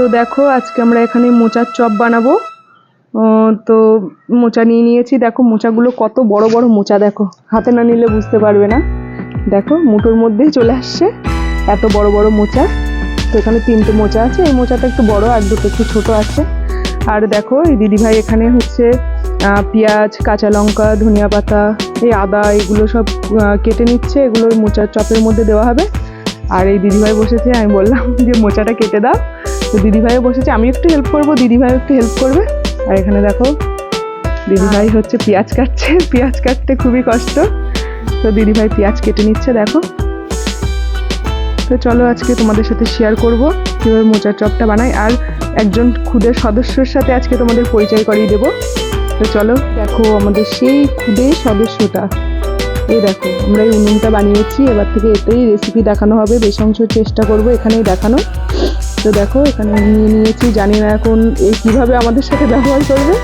তো দেখো, আজকে আমরা এখানে মোচার চপ বানাবো। তো মোচা নিয়ে নিয়েছি। দেখো, মোচাগুলো কত বড় বড় মোচা, দেখো। হাতে না নিলে বুঝতে পারবে না। দেখো, মুঠোর মধ্যেই চলে আসছে এত বড় বড় মোচা। তো এখানে তিনটে মোচা আছে। এই মোচাটা একটু বড় আর দুটো একটু ছোট আছে। আর দেখো, এই দিদিভাই এখানে হচ্ছে পেঁয়াজ, কাঁচা লঙ্কা, ধনিয়া পাতা, এই আদা, এগুলো সব কেটে নিচ্ছে। এগুলো মোচার চপের মধ্যে দেওয়া হবে। আর এই দিদিভাই বসেছে, আমি বললাম যে, মোচাটা কেটে দাও। তো দিদিভাইও বসেছে, আমি একটু হেল্প করব, দিদিভাইও একটু হেল্প করবে। আর এখানে দেখো, দিদিভাই হচ্ছে পেঁয়াজ কাটছে, পেঁয়াজ কাটতে খুবই কষ্ট। তো দিদিভাই পেঁয়াজ কেটে নিচ্ছে, দেখো। তো চলো আজকে তোমাদের সাথে শেয়ার করব, কীভাবে মোচার চপটা বানাই। আর একজন খুদের সদস্যর সাথে আজকে তোমাদের পরিচয় করিয়ে দেবো। তো চলো, দেখো আমাদের সেই খুদে সদস্যটা। এই দেখো, আমরা এই উনুনটা বানিয়েছি, এবার থেকে এতেই রেসিপি দেখানো হবে। বেশি অংশ চেষ্টা করব এখানেই দেখানো। তো দেখো, এখানে নিয়ে নিয়েছি, জানি না এখন এই কীভাবে আমাদের সাথে ব্যবহার করবে।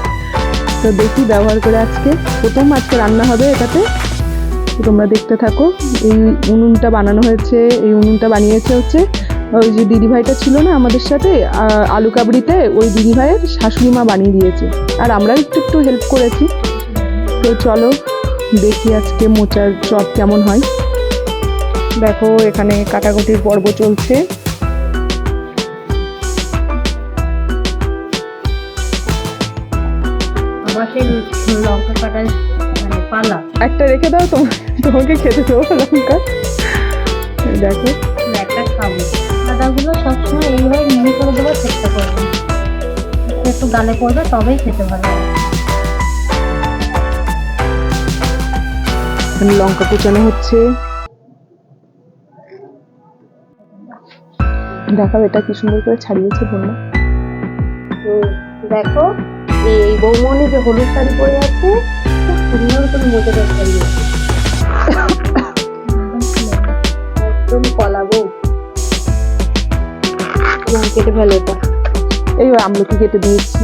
তো দেখি ব্যবহার করে আজকে প্রথম আজকে রান্না হবে এটাতে। তোমরা দেখতে থাকো, এই উনুনটা বানানো হয়েছে, এই উনুনটা বানিয়েছে হচ্ছে, ওই যে দিদিভাইটা ছিল না আমাদের সাথে আলু কাবড়িতে, ওই দিদিভাইয়ের শাশুড়ি মা বানিয়ে দিয়েছে। আর আমরাও একটু একটু হেল্প করেছি। তো চলো, দেখি আজকে মোচার চপ কেমন হয়। দেখো, এখানে কাটাকুটির পর্ব চলছে। আবার লঙ্কা কাটার মানে পালা। একটা রেখে দাও তোমার তোমাকে খেতে দেবো লঙ্কা। দেখো। একটা খাব। আদাগুলো সবসময় এইভাবে মিহি করে দেওয়ার চেষ্টা করব একটু গালে পড়বে তবেই খেতে ভালো লঙ্কা কুচানো হচ্ছে। দেখাও এটা কি সুন্দর করে ছাড়িয়েছে বলল। হুম, দেখো এই বৌমনি যে হলুদ শাড়ি পরে আছে খুব সুন্দর করে মোজাটা ছাড়িয়েছে একদম কলা বউ। কেটে ফেলে এটা। এই আমলকি কেটে দিয়েছি।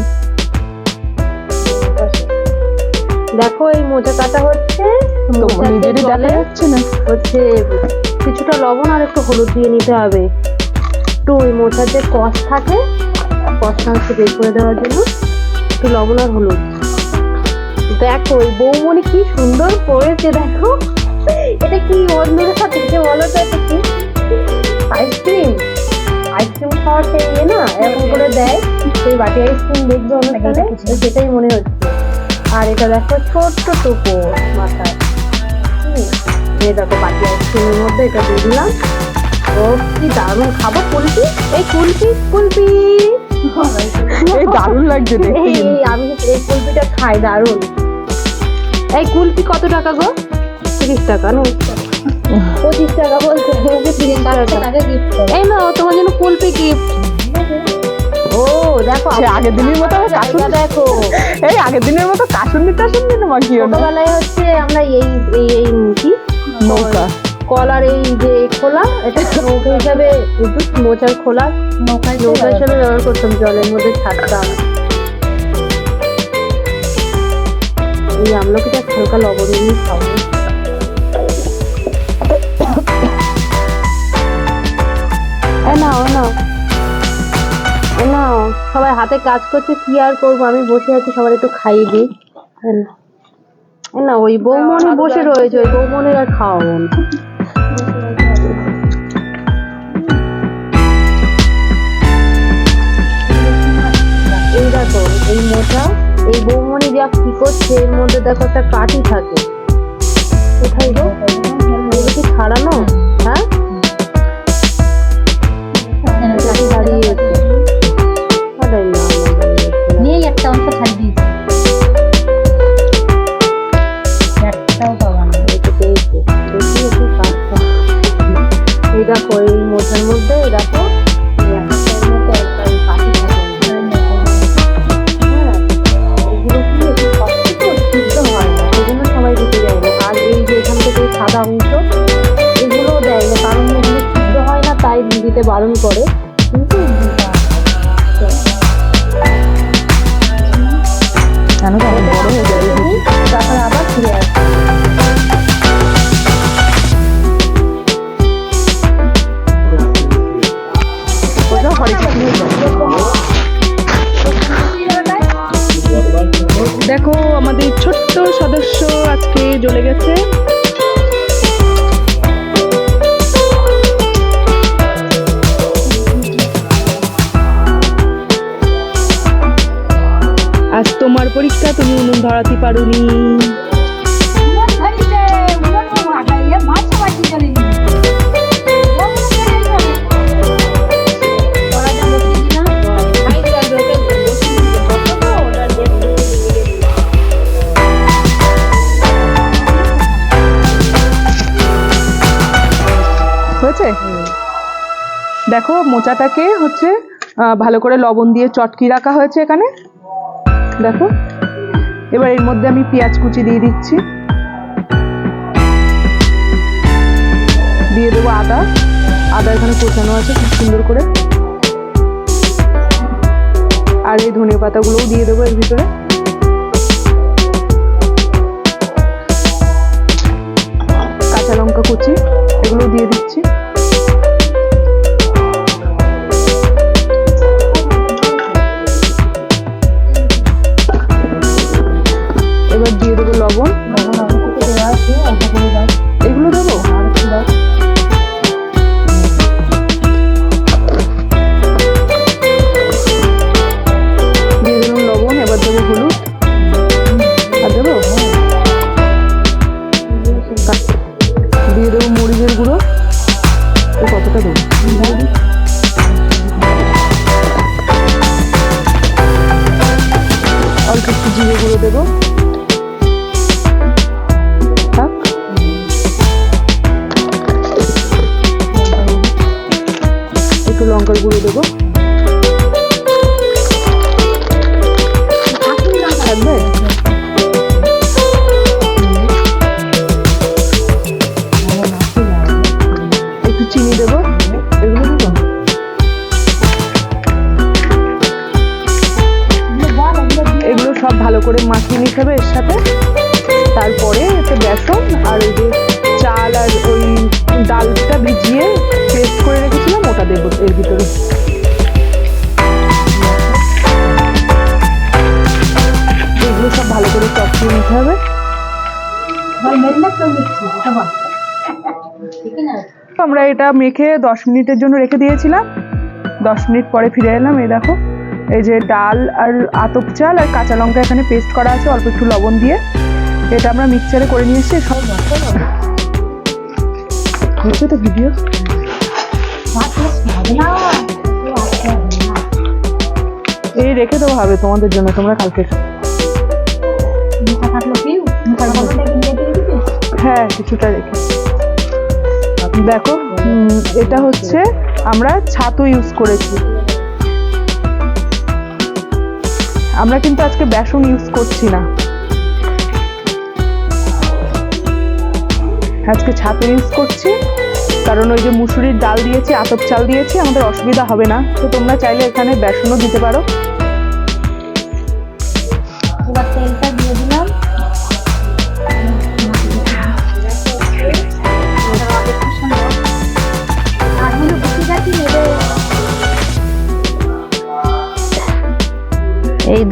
দেখো এই মোজা কাটা হচ্ছে। নিজেরই দেখা যাচ্ছে না। হচ্ছে কিছুটা লবণ আর একটু হলুদ দিয়ে নিতে হবে। একটু ওই মোচার যে কষ থাকে কষটা হচ্ছে বের করে দেওয়ার জন্য। একটু লবণ আর হলুদ। দেখো ওই বৌমনি কি সুন্দর করেছে দেখো। এটা কি বন্ধুদের সাথে বলো তো এটা কি? আইসক্রিম আইসক্রিম খাওয়ার সেই ইয়ে না এরকম করে দেয়। সেই বাটি আইসক্রিম দেখবে অনুষ্ঠানে সেটাই মনে হচ্ছে। আর এটা দেখো ছোট্ট টুকু মাথায়। এই দেখো বাটি আইসক্রিমের মধ্যে এটা দিয়ে দিলাম। ও কি দারুণ খাব কুলপি? এই কুলপি কুলপি। এই দারুণ লাগছে দেখতে এই আমি এই কুলপিটা খাই দারুণ। এই কুলপি কত টাকা গো? তিরিশ টাকা না পঁচিশ টাকা বলছে তিরিশ টাকা। এই না তোমার জন্য কুলপি গিফট ও দেখো আগের দিনের মতো দেখো। এই আগের দিনের মতো কাশুন্দি টাশুন্দি না ছোটবেলায় হচ্ছে আমরা কলার এই যে খোলা এটা নৌকা হিসাবে একটু মোচার খোলা। নৌকা নৌকা হিসাবে ব্যবহার করতাম জলের মধ্যে ছাড়তাম এই আমলকিটা হালকা লবণ দিয়ে খাব। নাও নাও। নাও। সবাই হাতে কাজ করছে কি আর করব? আমি বসে আছি সবাই একটু খাইয়ে দিই। না ওই বৌমনি বসে রয়েছে ওই বৌমনির আর খাওয়াবো এই মোটা, এই বৌমনি যা কি করছে, এর মধ্যে দেখো একটা কাঠি থাকে। কোথায় গো? কি ছাড়ানো? বারণ করে। কিন্তু দেখো আমাদের ছোট্ট সদস্য আজকে জ্বলে গেছে। তুমি উনুন ধরাতে পারোনি। হয়েছে? দেখো, মোচাটাকে হচ্ছে ভালো করে লবণ দিয়ে চটকি রাখা হয়েছে এখানে। দেখো। এবার এর মধ্যে আমি পেঁয়াজ কুচি দিয়ে দিচ্ছি। দিয়ে দেবো আদা। আদা এখানে কোচানো আছে খুব সুন্দর করে। আর এই ধনে পাতাগুলোও দিয়ে দেবো এর ভিতরে। কাঁচা লঙ্কা কুচি, এগুলো দিয়ে দিচ্ছি। দেবো লবণ এগুলো একটু লঙ্কার গুঁড়ো দেবো। ভালো করে মাখিয়ে নিতে হবে এর সাথে। তারপরে এতে বেসন। এটা মেখে দশ মিনিটের জন্য রেখে দিয়েছিলাম। দশ মিনিট পরে ফিরে এলাম এই দেখো। এই যে ডাল আর আতপ চাল আর কাঁচা লঙ্কা এখানে পেস্ট করা আছে অল্প একটু লবণ দিয়ে। এটা আমরা মিক্সচারে করে নিয়ে এসেছি সব হচ্ছে তো ভিডিও এই রেখে দেওয়া হবে তোমাদের জন্য তোমরা কালকে হ্যাঁ কিছুটা রেখে। দেখো এটা হচ্ছে আমরা ছাতু ইউজ করেছি। আমরা কিন্তু আজকে বেসন ইউজ করছি না। আজকে ছাতু ইউজ করছি, কারণ ওই যে মুসুরির ডাল দিয়েছি, আতপ চাল দিয়েছি, আমাদের অসুবিধা হবে না। তো তোমরা চাইলে এখানে বেসনও দিতে পারো।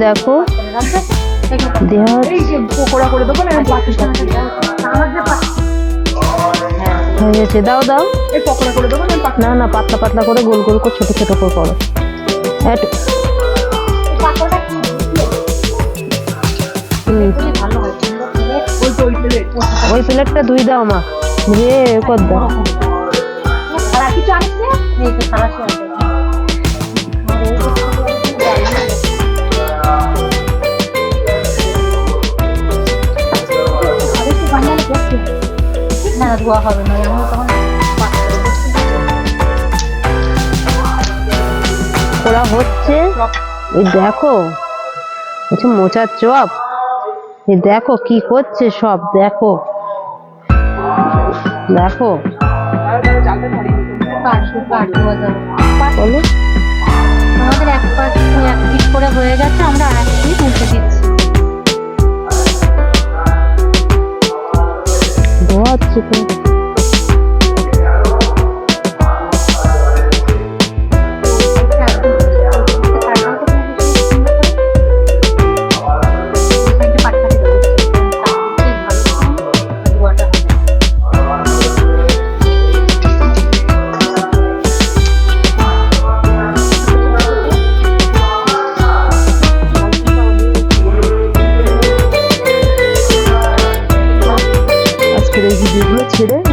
দেখো দেওয়া। হয়ে গেছে। দাও দাও। না না, পাতলা পাতলা করে গোল গোল করে ছোট ছোট করে করো। হয়, ওই প্লেটটা ধুই দাও, মা। ধুয়ে কর দাও। ধোয়া হবে না আমি তখন ওরা হচ্ছে এই দেখো হচ্ছে মোচার চপ। এই দেখো কি করছে সব দেখো। দেখো। বলো। আমাদের এক পাশ ছেড়ে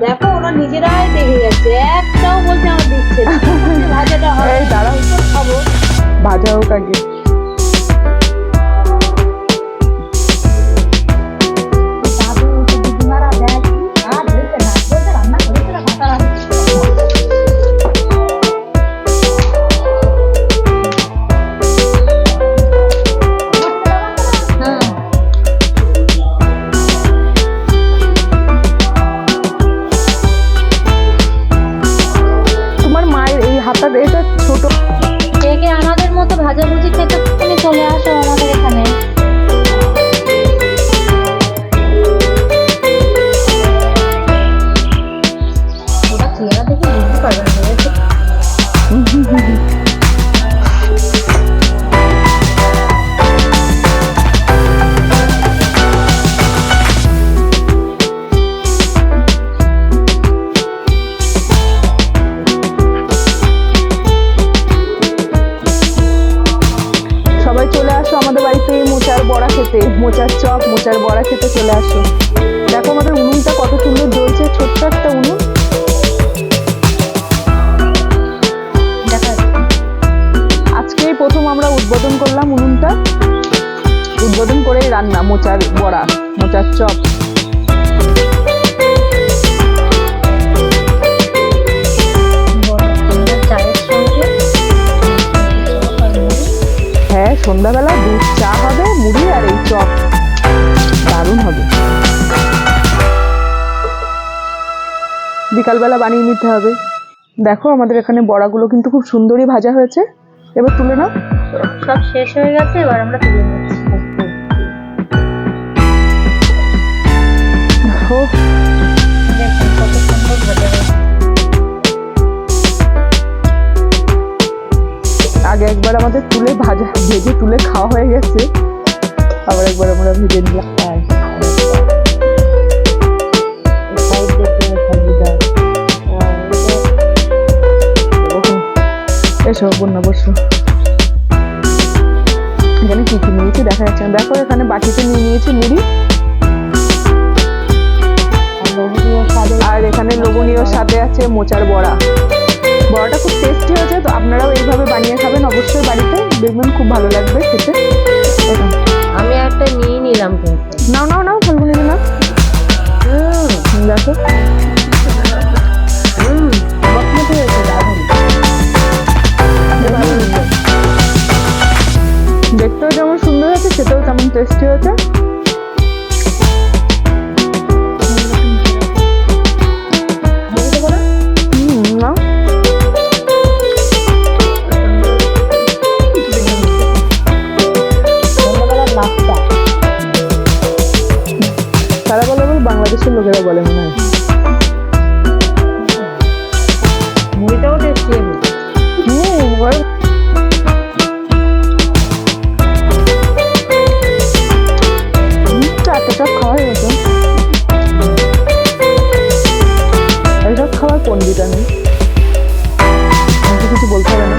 দেখো ওরা নিজেরাই দেখে যাচ্ছে। একটাও বলছে আমার দিচ্ছে ভাজাটা হয় দাঁড়াও খাব। ভাজা হোক আগে। খেতে, মোচার চপ, মোচার বড়া খেতে চলে আসো দেখো আমাদের উনুনটা কত সুন্দর জ্বলছে, ছোট্ট একটা উনুন। দেখা আজকেই প্রথম আমরা উদ্বোধন করলাম উনুনটা। উদ্বোধন করে রান্না, মোচার বড়া, মোচার চপ। সন্ধ্যাবেলা দুধ চা হবে মুড়ি আর এই চপ। দারুণ হবে। বিকালবেলা বানিয়ে নিতে হবে। দেখো আমাদের এখানে বড়াগুলো কিন্তু খুব সুন্দরই ভাজা হয়েছে। এবার তুলে নাও। সব শেষ হয়ে গেছে এবার আমরা তুলে নিচ্ছি। আগে একবার আমাদের তুলে ভাজা, ভেজে তুলে খাওয়া হয়ে গেছে। আবার একবার আমরা ভেজে নিলাম। এসো বসো। এখানে নিয়েছি দেখা যাচ্ছে। দেখো, এখানে বাটিতে নিয়ে নিয়েছি মুড়ি। আর এখানে লবণীয় স্বাদে আছে মোচার বড়া। বড়াটা খুব টেস্টি হয়েছে তো আপনারাও এইভাবে বানিয়ে খাবেন। অবশ্যই বাড়িতে দেখবেন খুব ভালো লাগবে খেতে। আমি একটা নিয়ে নিলাম কিন্তু। নাও নাও নাও ফাল্গুনি নিলাম দেখো। কোন ভিটামিন কিছু বলতে হবে না।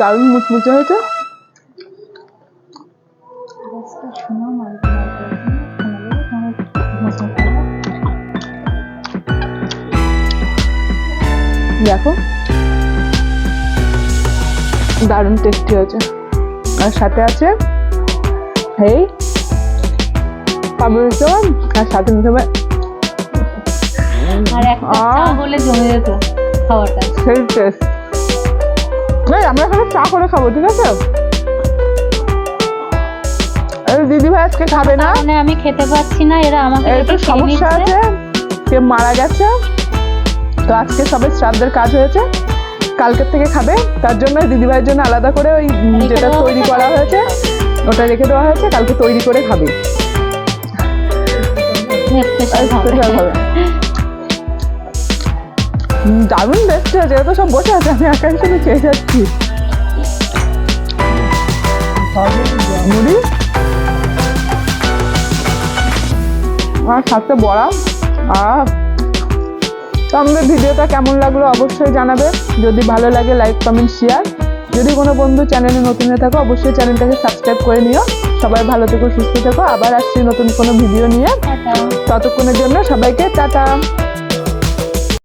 দারুণ মুচমুচে হয়েছে। দেখো। দারুণ টেস্টি হয়েছে। আর সাথে আছে, এই আর সাথে আর একটা। চা হলে জমে যেত খাওয়াটা। সেই টেস্ট আমরা এখানে চা করে খাব ঠিক আছে? দিদি ভাই আজকে খাবে না। মানে আমি খেতে পাচ্ছি না এরা আমাকে একটু সমস্যা আছে। কে মারা গেছে। তো আজকে সবে শ্রাদ্ধের কাজ হয়েছে। কালকের থেকে খাবে। তার জন্য দিদি ভাইয়ের জন্য আলাদা করে ওই যেটা তৈরি করা হয়েছে ওটা রেখে দেওয়া হয়েছে। কালকে তৈরি করে খাবে। দারুণ আছে এরা তো সব বসে আছে আমি একা হিসেবে খেয়ে যাচ্ছি। মুড়ি? আর সাথে বড়া। আর তো আমাদের ভিডিওটা কেমন লাগল অবশ্যই জানাবে। যদি ভালো লাগে লাইক কমেন্ট শেয়ার যদি কোনো বন্ধু চ্যানেলে নতুন হয়ে থাকো অবশ্যই চ্যানেলটাকে সাবস্ক্রাইব করে নিও। সবাই ভালো থেকো সুস্থ থেকো। আবার আসছি নতুন কোনো ভিডিও নিয়ে। ততক্ষণের জন্য সবাইকে টাটা।